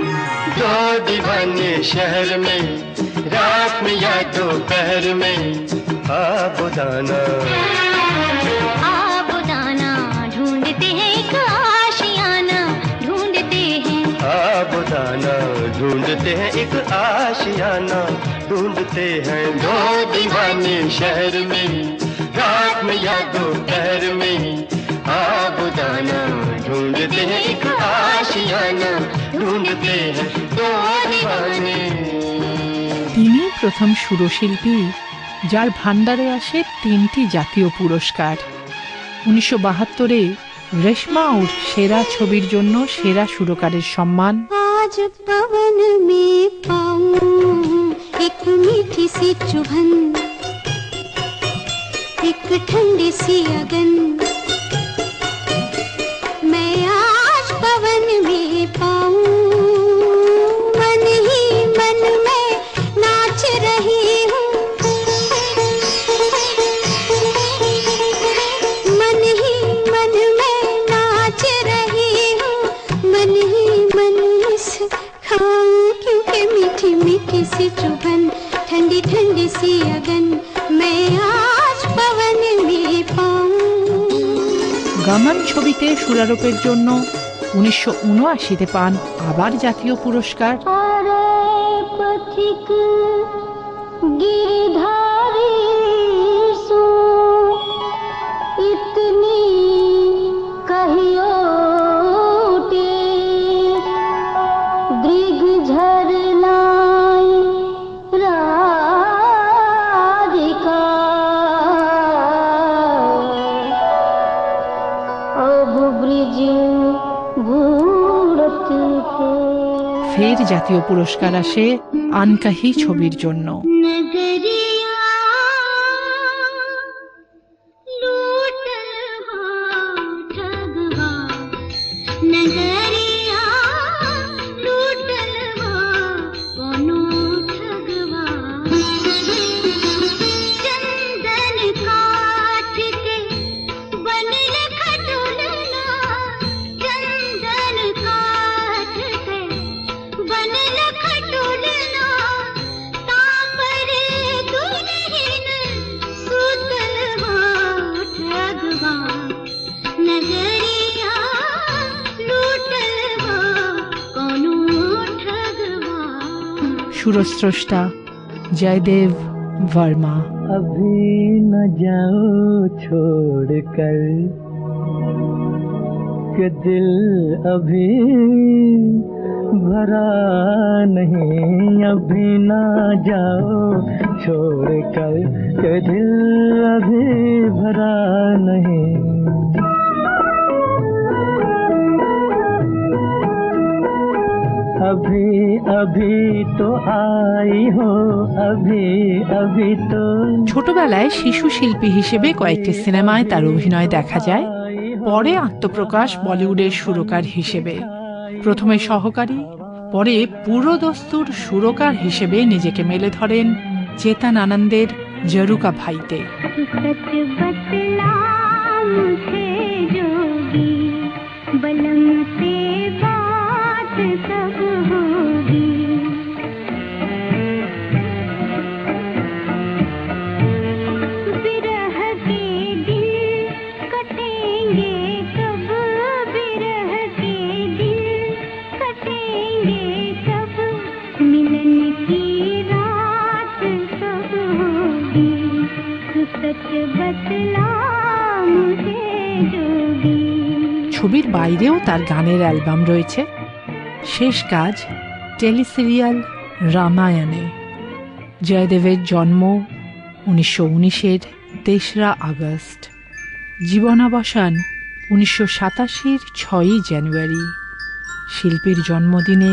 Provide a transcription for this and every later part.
दो दीवाने शहर में रात में या दोपहर में आबुदाना आबुदाना ढूंढते हैं आशियाना ढूंढते हैं। आबुदाना ढूंढते हैं एक आशियाना ढूंढते हैं दो दीवाने शहर में रात में या दोपहर में। आबुदाना ढूंढते हैं एक आशियाना ढूंढते हैं दो दीवाने তিনি প্রথম সুরশিল্পী যার ভান্ডারে আসে তিনটি জাতীয় পুরস্কার উনিশশো বাহাত্তরে রেশমা উর সেরা ছবির জন্য সেরা সুরকারের সম্মান आज पवन में पाऊं एक मीठी सी चुभन एक ठंडी सी अगन গামান ছবিতে সুরারোপের জন্য উনিশশো উনআশিতে পান আবার জাতীয় পুরস্কার। अरे ফের জাতীয় পুরস্কার আসে আনকাহি ছবির জন্য नगरिया सुरस्रष्टा जयदेव वर्मा अभी न जाओ छोड़ कर के दिल अभी भरा नहीं। अभी ना जाओ छोड़ कर के दिल अभी भरा नहीं। अभी अभी तो आई हो अभी अभी तो ছোটবেলায় শিশু শিল্পী হিসেবে কয়েকটি সিনেমায় তার অভিনয় দেখা যায় পরে আত্মপ্রকাশ বলিউডের সুরকার হিসেবে প্রথমে সহকারী পরে পুরোদস্তুর সুরকার হিসেবে নিজেকে মেলে ধরেন চেতন আনন্দের জরুকা ভাইতে सच ছবির বাইরেও তার গানের অ্যালবাম রয়েছে। শেষ কাজ, টেলিসিরিয়াল রামায়ণে। জয়দেবের জন্ম উনিশশো উনিশের তেসরা আগস্ট। জীবনাবসান উনিশশো সাতাশির ছয়ই জানুয়ারি। শিল্পীর জন্মদিনে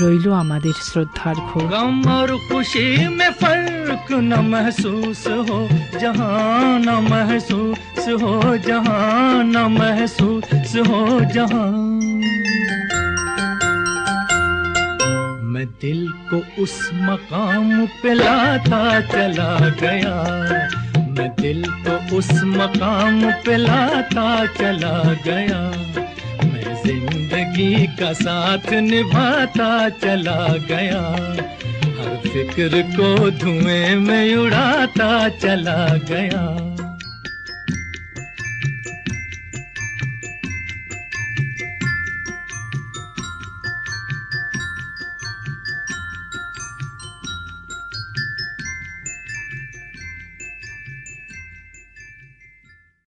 রইল আমাদের শ্রদ্ধার ঘোর খুশি মে ফর্ক না মহসুস হো, জহান না মহসুস हो जहाँ, न महसूस हो जहाँ। मैं दिल को उस मकाम पे लाता चला गया। मैं दिल को उस मकाम पे लाता चला गया। मैं ज़िंदगी का साथ निभाता चला गया। हर फ़िक्र को धुएँ में उड़ाता चला गया।